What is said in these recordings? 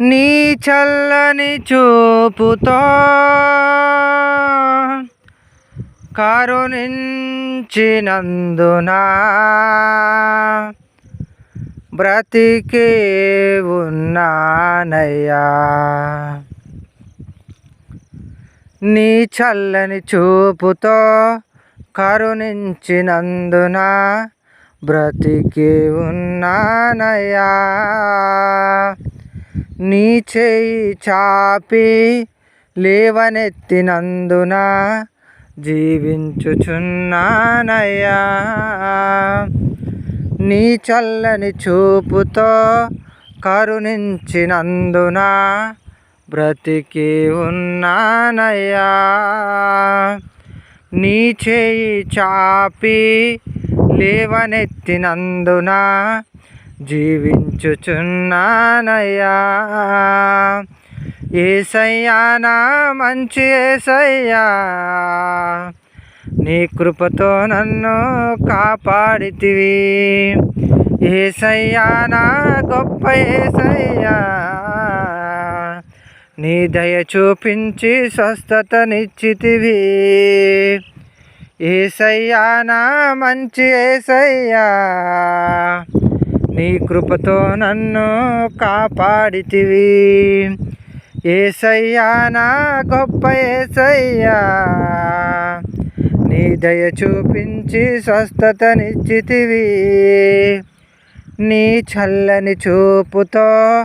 నీ చల్లని చూపుతో కరుణించినందున బ్రతికే ఉన్నానయ్యా. నీ చల్లని చూపుతో కరుణించినందున బ్రతికి ఉన్నానయ్యా. నీ చేయి చాపి లేవనెత్తినందున జీవించుచున్నానయ్యా. నీ చల్లని చూపుతో కరుణించినందున బ్రతికి ఉన్నానయ్యా. నీ చేయి చాపి లేవనెత్తినందున జీవించుచున్నానయ్యా. ఏసయ్యా నా మంచి ఏసయ్యా. నీ కృపతో నన్ను కాపాడితివి. ఏసయ్యా నా గొప్ప ఏసయ్యా. నీ దయ చూపించి స్వస్థతనిచ్చితివి. ఏసయ్యా నా మంచి ఏసయ్యా. నీ కృపతో నన్ను కాపాడితివి. ఏసయ్యా నా గొప్ప ఏసయ్యా నీ దయ చూపించి స్వస్థతనిచ్చితివి. నీ చల్లని చూపుతో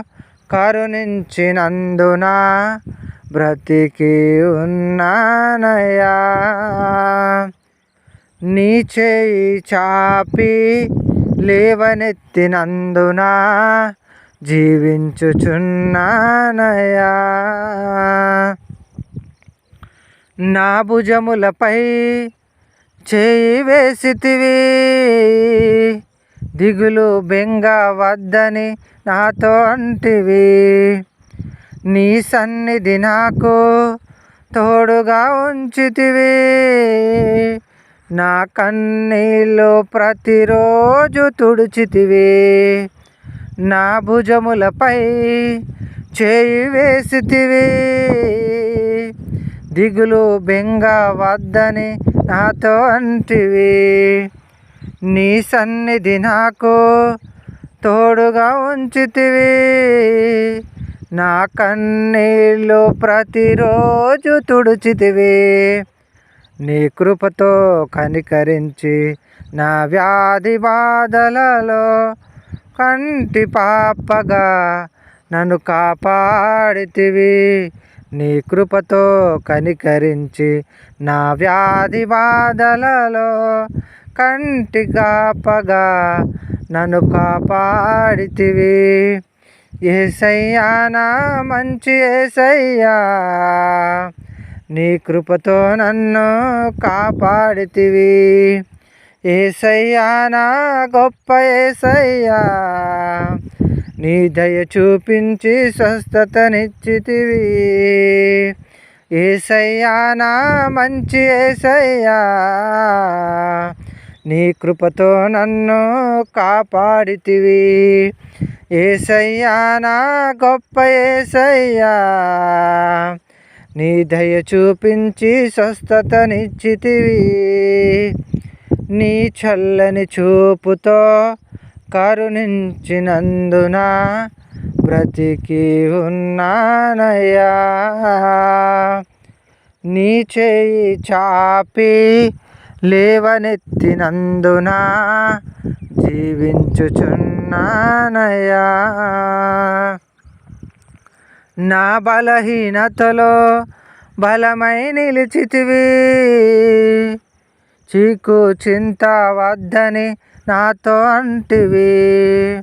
కరుణించినందున బ్రతికి ఉన్నానయ్యా. నీ చేయి చాపి లేవనెత్తినందున? జీవించుచున్నానయా నా భుజములపై చేయి వేసితివి. దిగులు బెంగ వద్దని నాతో అంటివి. నీ సన్నిధి నాకు తోడుగా ఉంచితివి. నా కన్నీళ్ళు ప్రతిరోజు తుడిచితివి. నా భుజములపై చేయి వేసితివి. దిగులు బెంగ వద్దని నాతో అంటివి. నీ సన్నిధి నాకు తోడుగా ఉంచితివి. నా కన్నీళ్ళు ప్రతిరోజు తుడుచితివి. నీ కృపతో కనికరించి నా వ్యాధి బాధలలో కంటి పాపగా నన్ను కాపాడితివి. నీ కృపతో కనికరించి నా వ్యాధి బాధలలో కంటి కాపగా నన్ను కాపాడితివి. ఏసయ్యా నా మంచి ఏసయ్యా. నీ కృపతో నన్ను కాపాడితివి. ఏసయ్యా నా గొప్ప ఏసయ్యా నీ దయ చూపించి స్వస్థతనిచ్చితివి. ఏసయ్యా నా మంచి ఏసయ్యా నీ కృపతో నన్ను కాపాడితివి. ఏసయ్యా నా గొప్ప ఏసయ్యా నీ దయ చూపించి స్వస్థతనిచ్చితివి. నీ చల్లని చూపుతో కరుణించినందున బ్రతికి ఉన్నానయ్యా. నీ చేయి చాపి లేవనెత్తినందున జీవించుచున్నానయ్యా. నా బలహీనతలో బలమై నిలిచితివి. చీకు చింత వద్దని నాతో అంటివి.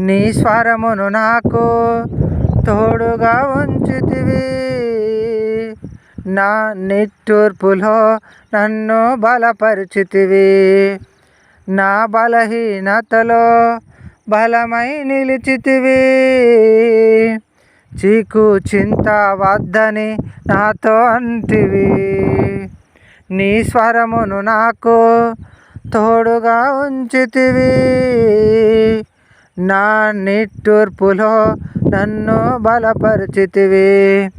నీ స్వరమును నాకు తోడుగా ఉంచితివి. నా నిట్టూర్పులో నన్ను బలపరిచితివి. నా బలహీనతలో బలమై నిలిచితివి. చీకు చింత వద్దని నాతో అంటివి. నీ స్వరమును నాకు తోడుగా ఉంచితివి. నా నిట్టూర్పులో నన్ను బలపరిచితివి.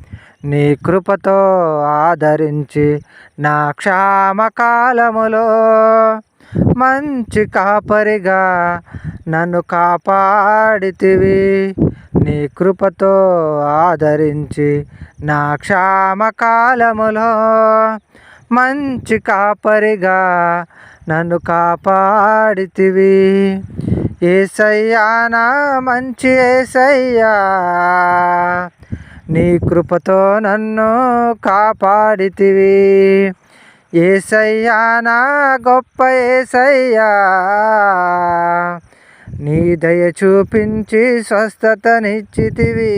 నీ కృపతో ఆదరించి నా క్షామకాలములో మంచి కాపరిగా నన్ను కాపాడితివి. నీ కృపతో ఆదరించి నా క్షామకాలములో మంచి కాపరిగా నన్ను కాపాడితివి. ఏసయ్యా నా మంచి ఏసయ్యా నీ కృపతో నన్ను కాపాడితివి. ఏసయ్యా నా గొప్ప ఏసయ్యా నీ దయ చూపించి స్వస్థతనిచ్చితివి.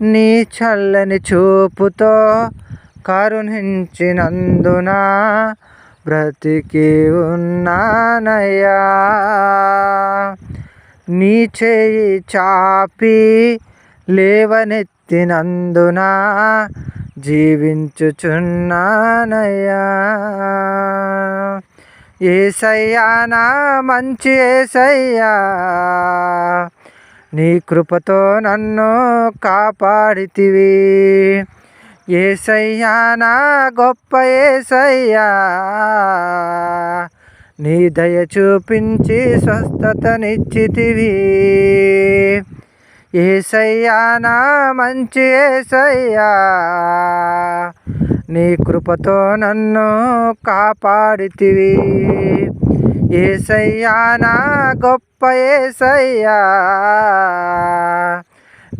నీ చల్లని చూపుతో కరుణించినందున బ్రతికి ఉన్నానయ్యా. నీ చేయి చాపి లేవనెత్తినందున జీవించుచున్నానయ్యా. ఏసయ్యా నా మంచి ఏసయ్యా. నీ కృపతో నన్ను కాపాడితివి. ఏసయ్యా నా గొప్ప ఏసయ్యా. నీ దయ చూపించి స్వస్థతనిచ్చితివి. ఏసయ్యా నా మంచి ఏసయ్యా. నీ కృపతో నన్ను కాపాడితివి. ఏసయ్యా నా గొప్ప ఏసయ్యా.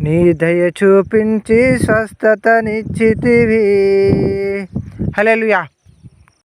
నీ దయ చూపించి స్వస్థతనిచ్చితివి. హలో